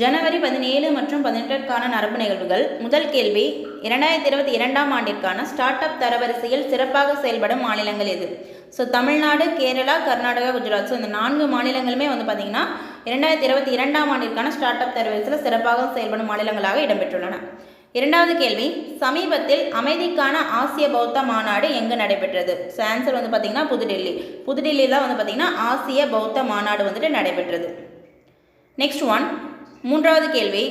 ஜனவரி பதினேழு மற்றும் பதினெட்டிற்கான நரம்பு நிகழ்வுகள். முதல் கேள்வி இரண்டாயிரத்தி இருபத்தி இரண்டாம் ஆண்டிற்கான ஸ்டார்ட் அப் தரவரிசையில் சிறப்பாக செயல்படும் மாநிலங்கள் எது? ஸோ தமிழ்நாடு கேரளா கர்நாடகா குஜராத். ஸோ இந்த நான்கு மாநிலங்களுமே வந்து பார்த்திங்கன்னா இரண்டாயிரத்தி இருபத்தி இரண்டாம் ஆண்டிற்கான ஸ்டார்ட் அப் தரவரிசையில் சிறப்பாக செயல்படும் மாநிலங்களாக இடம்பெற்றுள்ளன. இரண்டாவது கேள்வி சமீபத்தில் அமைதிக்கான ஆசிய பௌத்த மாநாடு எங்கு நடைபெற்றது? ஸோ ஆன்சர் வந்து பார்த்திங்கன்னா புதுடெல்லி. புதுடெல்லியில் தான் வந்து பார்த்திங்கன்னா ஆசிய பௌத்த மாநாடு வந்துட்டு நடைபெற்றது. நெக்ஸ்ட் ஒன் மூன்றாவது கேள்வி.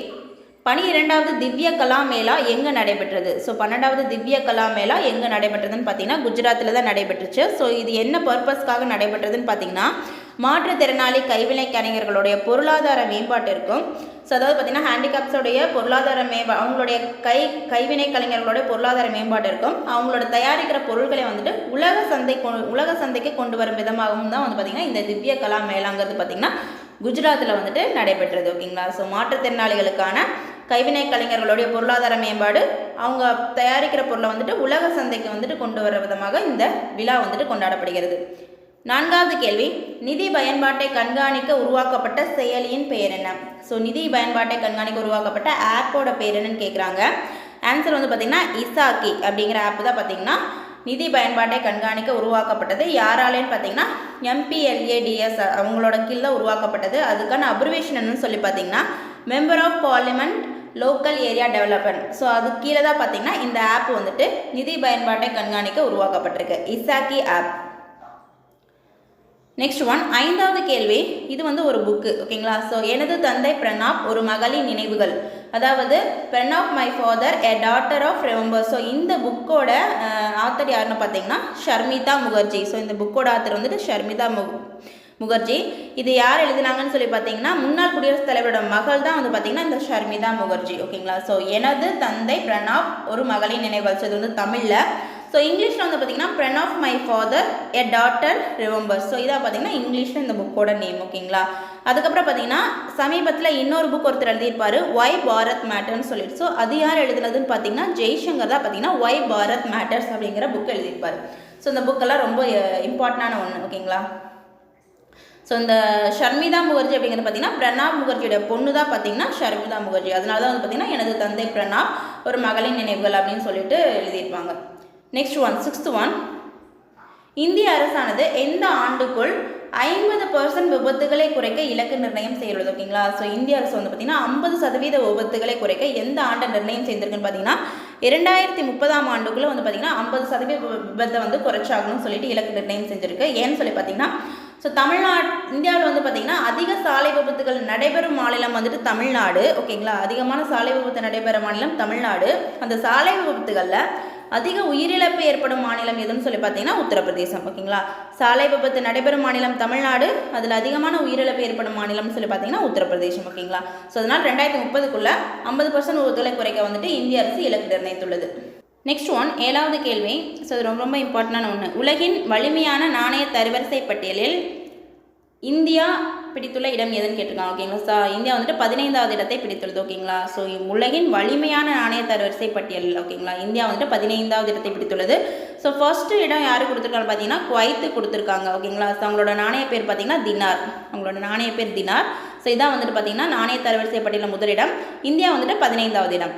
பனிரெண்டாவது திவ்ய கலா மேளா எங்கே நடைபெற்றது? ஸோ பன்னெண்டாவது திவ்ய கலா மேளா எங்கே நடைபெற்றதுன்னு பார்த்தீங்கன்னா குஜராத்தில் தான் நடைபெற்றுச்சு. ஸோ இது என்ன பர்பஸ்க்காக நடைபெற்றதுன்னு பார்த்தீங்கன்னா மாற்றுத்திறனாளி கைவினை கலைஞர்களுடைய பொருளாதார மேம்பாட்டிற்கும் ஸோ அதாவது பார்த்தீங்கன்னா ஹேண்டிகேப்ஸோடைய பொருளாதார மேம்பா அவங்களுடைய கை கைவினை கலைஞர்களுடைய பொருளாதார மேம்பாட்டிற்கும் அவங்களோட தயாரிக்கிற பொருட்களை வந்துட்டு உலக சந்தை உலக சந்தைக்கு கொண்டு வரும் விதமாகவும் தான் வந்து பார்த்திங்கன்னா இந்த திவ்ய கலா மேளாங்கிறது பார்த்திங்கன்னா குஜராத்தில் வந்துட்டு நடைபெற்றது ஓகேங்களா? ஸோ மாற்றுத்திறனாளிகளுக்கான கைவினை கலைஞர்களுடைய பொருளாதார மேம்பாடு அவங்க தயாரிக்கிற பொருளை வந்துட்டு உலக சந்தைக்கு வந்துட்டு கொண்டு வர விதமாக இந்த விழா வந்துட்டு கொண்டாடப்படுகிறது. நான்காவது கேள்வி நிதி பயன்பாட்டை கண்காணிக்க உருவாக்கப்பட்ட செயலியின் பெயர் என்ன? ஸோ நிதி பயன்பாட்டை கண்காணிக்க உருவாக்கப்பட்ட ஆப்போட பேர் என்னன்னு கேட்குறாங்க ஆன்சர் வந்து பார்த்திங்கன்னா இசாக்கி அப்படிங்கிற ஆப் தான் பார்த்திங்கன்னா நிதி பயன்பாட்டை கண்காணிக்க உருவாக்கப்பட்டது. யாராலேன்னு பார்த்தீங்கன்னா எம்பிஎல்ஏடிஎஸ் அவங்களோட கீழே உருவாக்கப்பட்டது. அதுக்கான அப்ரிவேஷன் என்னன்னு சொல்லி பார்த்தீங்கன்னா member of parliament local area development so அது கீழே தான் பார்த்தீங்கன்னா இந்த ஆப் வந்துட்டு நிதி பயன்பாட்டை கண்காணிக்க உருவாக்கப்பட்டிருக்கு. இசாக்கி ஆப் நெக்ஸ்ட் ஒன் ஐந்தாவது கேள்வி. இது வந்து ஒரு புக்கு ஓகேங்களா ஸோ எனது தந்தை பிரணாப் ஒரு மகளின் நினைவுகள். அதாவது Pranab my father a daughter of remember so இந்த புக்கோட ஆத்தர் யாருன்னு பார்த்தீங்கன்னா ஷர்மிதா முகர்ஜி. ஸோ இந்த புக்கோட ஆத்தர் வந்துட்டு ஷர்மிதா மு முகர்ஜி. இது யார் எழுதினாங்கன்னு சொல்லி பார்த்தீங்கன்னா முன்னாள் குடியரசுத் தலைவரோட மகள் தான் வந்து பார்த்தீங்கன்னா இந்த ஷர்மிதா முகர்ஜி. ஓகேங்களா? ஸோ எனது தந்தை பிரணாப் ஒரு மகளின் நினைவுகள் ஸோ இது வந்து தமிழில். ஸோ இங்கிலீஷில் வந்து பார்த்தீங்கன்னா Pranab of my father a daughter remembers so இதாக பார்த்தீங்கன்னா இங்கிலீஷில் இந்த புக்கோட நேம் ஓகேங்களா அதுக்கப்புறம் பார்த்தீங்கன்னா சமீபத்தில் இன்னொரு புக் ஒருத்தர் எழுதியிருப்பாரு ஒய் பாரத் மேட்டர்னு சொல்லிட்டு. ஸோ அது யார் எழுதுனதுன்னு பார்த்தீங்கன்னா ஜெய்சங்கர் தான் பார்த்தீங்கன்னா ஒய் பாரத் மேட்டர்ஸ் அப்படிங்கிற புக் எழுதியிருப்பார். ஸோ இந்த புக்கெல்லாம் ரொம்ப இம்பார்ட்டண்டான ஒன்று ஓகேங்களா ஸோ இந்த ஷர்மிதா முகர்ஜி அப்படிங்கிறது பார்த்தீங்கன்னா பிரணாப் முகர்ஜியோட பொண்ணு தான் பார்த்தீங்கன்னா ஷர்மிதா முகர்ஜி அதனால தான் வந்து பார்த்தீங்கன்னா எனது தந்தை பிரணாப் ஒரு மகளின் நினைவுகள் அப்படின்னு சொல்லிட்டு எழுதியிருப்பாங்க. நெக்ஸ்ட் ஒன் சிக்ஸ்த் ஒன் இந்திய அரசானது எந்த ஆண்டுக்குள் ஐம்பது பர்சன்ட் விபத்துகளை குறைக்க இலக்கு நிர்ணயம் செய்கிறது ஓகேங்களா? ஸோ இந்திய அரசு வந்து பார்த்தீங்கன்னா ஐம்பது சதவீத விபத்துகளை குறைக்க எந்த ஆண்டை நிர்ணயம் செய்திருக்குன்னு பார்த்தீங்கன்னா இரண்டாயிரத்தி முப்பதாம் ஆண்டுக்குள்ளே வந்து பார்த்தீங்கன்னா ஐம்பது சதவீத விபத்தை வந்து குறைச்சாகணும்னு சொல்லிட்டு இலக்கு நிர்ணயம் செஞ்சிருக்கு. ஏன்னு சொல்லி பார்த்தீங்கன்னா ஸோ தமிழ்நாடு இந்தியாவில் வந்து பார்த்தீங்கன்னா அதிக சாலை விபத்துகள் நடைபெறும் மாநிலம் வந்துட்டு தமிழ்நாடு ஓகேங்களா? அதிகமான சாலை விபத்து நடைபெற மாநிலம் தமிழ்நாடு. அந்த சாலை விபத்துகளில் அதிக உயிரிழப்பு ஏற்படும் மாநிலம் எதுன்னு சொல்லி பார்த்தீங்கன்னா உத்தரப்பிரதேசம் ஓகேங்களா? சாலை விபத்து நடைபெறும் மாநிலம் தமிழ்நாடு அதில் அதிகமான உயிரிழப்பு ஏற்படும் மாநிலம்னு சொல்லி பார்த்தீங்கன்னா உத்தரப்பிரதேசம் ஓகேங்களா? ஸோ அதனால் ரெண்டாயிரத்தி முப்பதுக்குள்ள ஐம்பது பர்சன்ட் விபத்துகளை குறைக்க வந்துட்டு இந்திய அரசு இலக்கு நிர்ணயித்துள்ளது. நெக்ஸ்ட் ஒன் ஏழாவது கேள்வி. ஸோ அது ரொம்ப ரொம்ப இம்பார்ட்டண்டான ஒன்று உலகின் வலிமையான நாணய தரவரிசை பட்டியலில் இந்தியா பிடித்துள்ள இடம் எதுன்னு கேட்டிருக்காங்க ஓகேங்களா சார் இந்தியா வந்துட்டு பதினைந்தாவது இடத்தை பிடித்துள்ளது ஓகேங்களா ஸோ உலகின் வலிமையான நாணய தரவரிசை பட்டியலில் ஓகேங்களா இந்தியா வந்துட்டு பதினைந்தாவது இடத்தை பிடித்துள்ளது. ஸோ ஃபர்ஸ்ட்டு இடம் யார் கொடுத்துருக்காங்க பார்த்தீங்கன்னா குவைத்து கொடுத்துருக்காங்க ஓகேங்களா ஸோ அவங்களோட நாணய பேர் பார்த்தீங்கன்னா தினார். அவங்களோட நாணய பேர் தினார். ஸோ இதான் வந்துட்டு பார்த்தீங்கன்னா நாணய தரவரிசை பட்டியலில் முதலிடம் இந்தியா வந்துட்டு பதினைந்தாவது இடம்.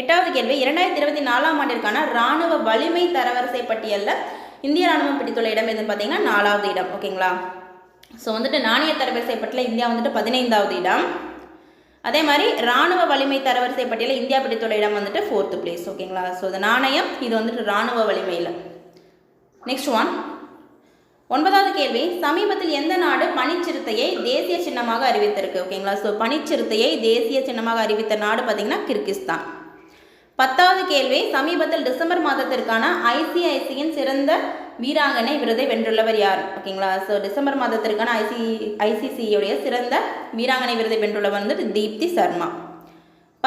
எட்டாவது கேள்வி இரண்டாயிரத்தி இருபத்தி நாலாம் ஆண்டிற்கான ராணுவ வலிமை தரவரிசை பட்டியலில் இந்திய ராணுவம் பிடித்துள்ள இடம் எதுன்னு பார்த்தீங்கன்னா நாலாவது இடம் ஓகேங்களா ஸோ வந்துட்டு நாணய தரவரிசை பட்டியலில் இந்தியா வந்துட்டு பதினைந்தாவது இடம். அதே மாதிரி ராணுவ வலிமை தரவரிசை பட்டியலில் இந்தியா பிடித்துள்ள இடம் வந்துட்டு ஃபோர்த்து பிளேஸ் ஓகேங்களா ஸோ இந்த நாணயம் இது வந்துட்டு ராணுவ வலிமையில். நெக்ஸ்ட் ஒன் ஒன்பதாவது கேள்வி. சமீபத்தில் எந்த நாடு பனிச்சிறுத்தையை தேசிய சின்னமாக அறிவித்திருக்கு ஓகேங்களா ஸோ பனிச்சிறுத்தையை தேசிய சின்னமாக அறிவித்த நாடு பார்த்தீங்கன்னா கிர்கிஸ்தான். பத்தாவது கேள்வி. சமீபத்தில் டிசம்பர் மாதத்திற்கான ஐசிஐசியின் சிறந்த வீராங்கனை விருதை வென்றுள்ளவர் யார்? ஓகேங்களா ஸோ டிசம்பர் மாதத்திற்கான ஐசி ஐசிசியுடைய சிறந்த வீராங்கனை விருதை வென்றுள்ளவர் வந்து தீப்தி சர்மா.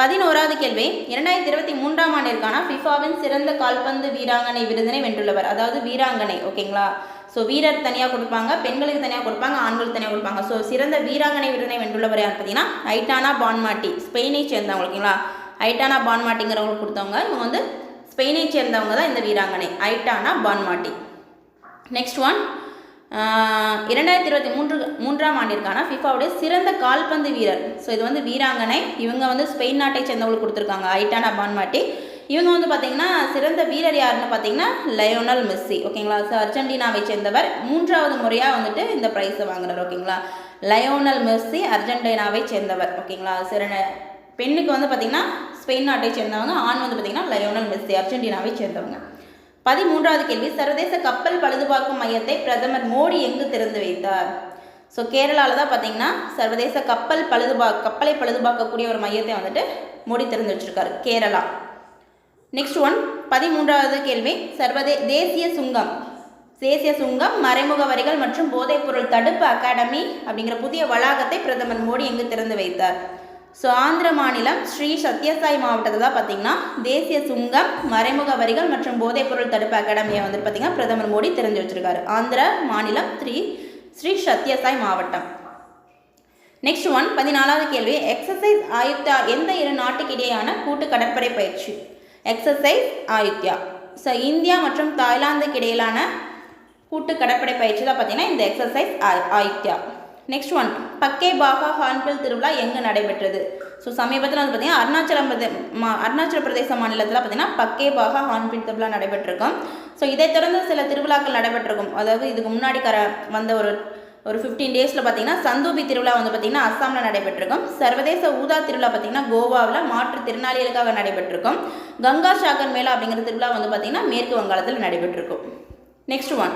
பதினோராவது கேள்வி. இரண்டாயிரத்தி இருபத்தி மூன்றாம் ஆண்டிற்கான ஃபிஃபாவின் சிறந்த கால்பந்து வீராங்கனை விருதினை வென்றுள்ளவர். அதாவது வீராங்கனை ஓகேங்களா ஸோ வீரர் தனியாக கொடுப்பாங்க பெண்களுக்கு தனியாக கொடுப்பாங்க ஆண்களுக்கு தனியாக கொடுப்பாங்க. ஸோ சிறந்த வீராங்கனை விருதினை வென்றுள்ளவர் யார் பார்த்தீங்கன்னா ஐட்டானா பான்மாட்டி ஸ்பெயினை சேர்ந்தவங்க ஓகேங்களா ஐட்டானா பான்மாட்டிங்கிறவங்களுக்கு கொடுத்தவங்க. இவங்க வந்து ஸ்பெயினை சேர்ந்தவங்க தான் இந்த வீராங்கனை. ஐட்டானா பான்மாட்டி. நெக்ஸ்ட் ஒன் இரண்டாயிரத்தி இருபத்தி மூன்று மூன்றாம் ஆண்டிற்கான ஃபிஃபாவுடைய சிறந்த கால்பந்து வீரர். ஸோ இது வந்து வீராங்கனை. இவங்க வந்து ஸ்பெயின் நாட்டை சேர்ந்தவங்களுக்கு கொடுத்துருக்காங்க. ஐட்டானா பான்மாட்டி. இவங்க வந்து பார்த்தீங்கன்னா சிறந்த வீரர் யாருன்னு பார்த்தீங்கன்னா லயோனல் மெஸ்ஸி ஓகேங்களா ஸோ அர்ஜென்டினாவை சேர்ந்தவர். மூன்றாவது முறையாக வந்துட்டு இந்த ப்ரைஸை வாங்குறார். ஓகேங்களா லயோனல் மெஸ்ஸி அர்ஜென்டினாவை சேர்ந்தவர். ஓகேங்களா சிறந்த பெண்ணுக்கு வந்து பார்த்தீங்கன்னா ஸ்பெயின் நாட்டை சேர்ந்தவங்க. ஆண் வந்து பார்த்தீங்கன்னா லயோனல் மெஸ்ஸி அர்ஜென்டினாவை சேர்ந்தவங்க. பதிமூன்றாவது கேள்வி சர்வதேச கப்பல் பழுதுபார்க்கும் மையத்தை பிரதமர் மோடி எங்கு திறந்து வைத்தார்? ஸோ கேரளாவில் தான் பார்த்தீங்கன்னா சர்வதேச கப்பல் பழுதுபா கப்பலை பழுதுபார்க்கக்கூடிய ஒரு மையத்தை வந்துட்டு மோடி திறந்து வச்சிருக்காரு கேரளா. நெக்ஸ்ட் ஒன் பதிமூன்றாவது கேள்வி சர்வதே தேசிய சுங்கம். தேசிய சுங்கம் மறைமுக வரிகள் மற்றும் போதைப்பொருள் தடுப்பு அகாடமி அப்படிங்கிற புதிய வளாகத்தை பிரதமர் மோடி எங்கு திறந்து வைத்தார்? ஸோ ஆந்திர மாநிலம் ஸ்ரீ சத்யசாய் மாவட்டத்தில் தான் பார்த்தீங்கன்னா தேசிய சுங்கம் மறைமுக வரிகள் மற்றும் போதைப்பொருள் தடுப்பு அகாடமியை வந்துட்டு பார்த்தீங்கன்னா பிரதமர் மோடி திறந்து வச்சிருக்காரு. ஆந்திர மாநிலம் ஸ்ரீ ஸ்ரீ சத்யசாய் மாவட்டம். நெக்ஸ்ட் ஒன் பதினாலாவது கேள்வி. Exercise Ayutthaya? எந்த இரு நாட்டுக்கிடையேயான கூட்டு கடற்படை பயிற்சி? எக்ஸசைஸ் ஆயுக்யா ஸோ இந்தியா மற்றும் தாய்லாந்துக்கு இடையிலான கூட்டு கடற்படை பயிற்சி தான் பார்த்தீங்கன்னா இந்த exercise Ayutthaya next one Pakke Paga hornbill திருவிழா எங்கே நடைபெற்றது? ஸோ சமீபத்தில் வந்து பார்த்தீங்கன்னா அருணாச்சலம் பிரதே மா அருணாச்சல பிரதேச மாநிலத்தில் பார்த்தீங்கன்னா பக்கே பாகா ஹார்ன்பில் திருவிழா நடைபெற்றிருக்கும். ஸோ இதைத் தொடர்ந்து சில திருவிழாக்கள் நடைபெற்றிருக்கும். அதாவது இதுக்கு முன்னாடி கர வந்த ஒரு ஒரு ஃபிஃப்டீன் டேஸில் பார்த்தீங்கன்னா சந்தூபி திருவிழா வந்து பார்த்தீங்கன்னா அஸ்ஸாமில் நடைபெற்றிருக்கும். சர்வதேச ஊதா திருவிழா பார்த்தீங்கன்னா கோவாவில் மாற்றுத்திறனாளிகளுக்காக நடைபெற்றிருக்கும். கங்கா சாகர் மேலா அப்படிங்கிற திருவிழா வந்து பார்த்தீங்கன்னா மேற்கு வங்காளத்தில் நடைபெற்றிருக்கும். நெக்ஸ்ட் ஒன்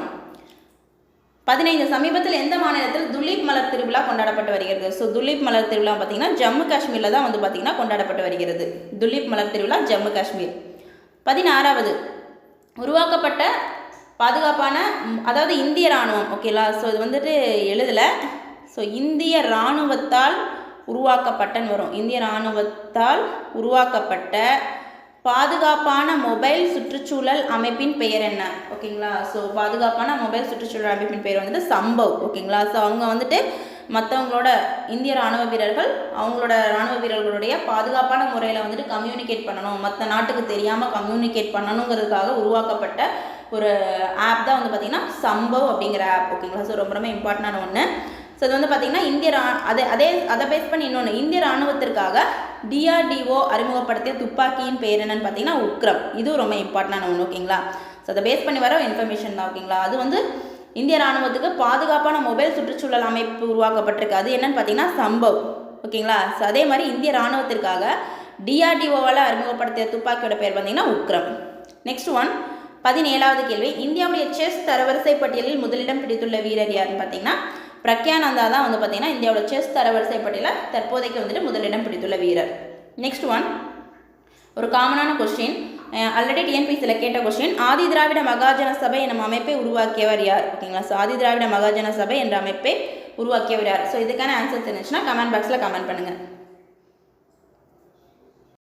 பதினைந்து சமீபத்தில் எந்த மாநிலத்தில் துலீப் மலர் திருவிழா கொண்டாடப்பட்டு வருகிறது? ஸோ துலீப் மலர் திருவிழா பார்த்தீங்கன்னா ஜம்மு காஷ்மீரில் தான் வந்து பார்த்தீங்கன்னா கொண்டாடப்பட்டு வருகிறது. துலீப் மலர் திருவிழா ஜம்மு காஷ்மீர். பதினாறாவது உருவாக்கப்பட்ட பாதுகாப்பான அதாவது இந்திய இராணுவம். ஓகேலா ஸோ இது வந்துட்டு எழுதலை. ஸோ இந்திய இராணுவத்தால் உருவாக்கப்பட்டன்னு வரும். இந்திய இராணுவத்தால் உருவாக்கப்பட்ட பாதுகாப்பான மொபைல் சுற்றுச்சூழல் அமைப்பின் பெயர் என்ன? ஓகேங்களா? ஸோ பாதுகாப்பான மொபைல் சுற்றுச்சூழல் அமைப்பின் பெயர் வந்துட்டு சம்பவ். ஓகேங்களா? ஸோ அவங்க வந்துட்டு மற்றவங்களோட இந்திய ராணுவ வீரர்கள் அவங்களோட ராணுவ வீரர்களுடைய பாதுகாப்பான முறையில் வந்துட்டு கம்யூனிகேட் பண்ணணும். மற்ற நாட்டுக்கு தெரியாமல் கம்யூனிகேட் பண்ணணுங்கிறதுக்காக உருவாக்கப்பட்ட ஒரு ஆப் தான் வந்து பார்த்திங்கன்னா சம்பவ் அப்படிங்கிற ஆப் ஓகேங்களா? ஸோ ரொம்ப ரொம்ப இம்பார்ட்டண்டான ஒன்று ஸோ அது வந்து பார்த்திங்கன்னா இந்திய ரா அதை அதே அதை பேஸ் பண்ணி இன்னொன்று இந்திய ராணுவத்திற்காக டிஆர்டிஓ அறிமுகப்படுத்திய துப்பாக்கியின் பேர் என்னன்னு பார்த்தீங்கன்னா உக்ரம். இதுவும் ரொம்ப இம்பார்ட்டண்டான ஒன்று ஓகேங்களா? ஸோ அதை பேஸ் பண்ணி வர இன்ஃபர்மேஷன் தான் ஓகேங்களா? அது வந்து இந்திய ராணுவத்துக்கு பாதுகாப்பான மொபைல் சுற்றுச்சூழல் அமைப்பு உருவாக்கப்பட்டிருக்கு. அது என்னன்னு பார்த்தீங்கன்னா சம்பவ் ஓகேங்களா? ஸோ அதே மாதிரி இந்திய ராணுவத்திற்காக டிஆர்டிஓவால் அறிமுகப்படுத்திய துப்பாக்கியோட பேர் பார்த்தீங்கன்னா உக்ரம். நெக்ஸ்ட் ஒன் பதினேழாவது கேள்வி. இந்தியாவுடைய செஸ் தரவரிசை பட்டியலில் முதலிடம் பிடித்துள்ள வீரர் யாருன்னு பார்த்தீங்கன்னா பிரக்யானந்தா தான் வந்து பார்த்தீங்கன்னா இந்தியாவோட செஸ் தரவரிசை பட்டியலில் தற்போதைக்கு வந்துட்டு முதலிடம் பிடித்துள்ள வீரர். நெக்ஸ்ட் ஒன் ஒரு காமனான கொஸ்டின் ஆல்ரெடி டிஎன்பிசியில் கேட்ட கொஸ்டின் ஆதி திராவிட மகாஜன சபை எனும் அமைப்பை உருவாக்கியவர் யார்? ஓகேங்களா? ஸோ ஆதி திராவிட மகாஜன சபை என்ற அமைப்பை உருவாக்கியவர் யார்? ஸோ இதுக்கான ஆன்சர் தெரிஞ்சுன்னா கமெண்ட் பாக்ஸில் கமெண்ட் பண்ணுங்கள்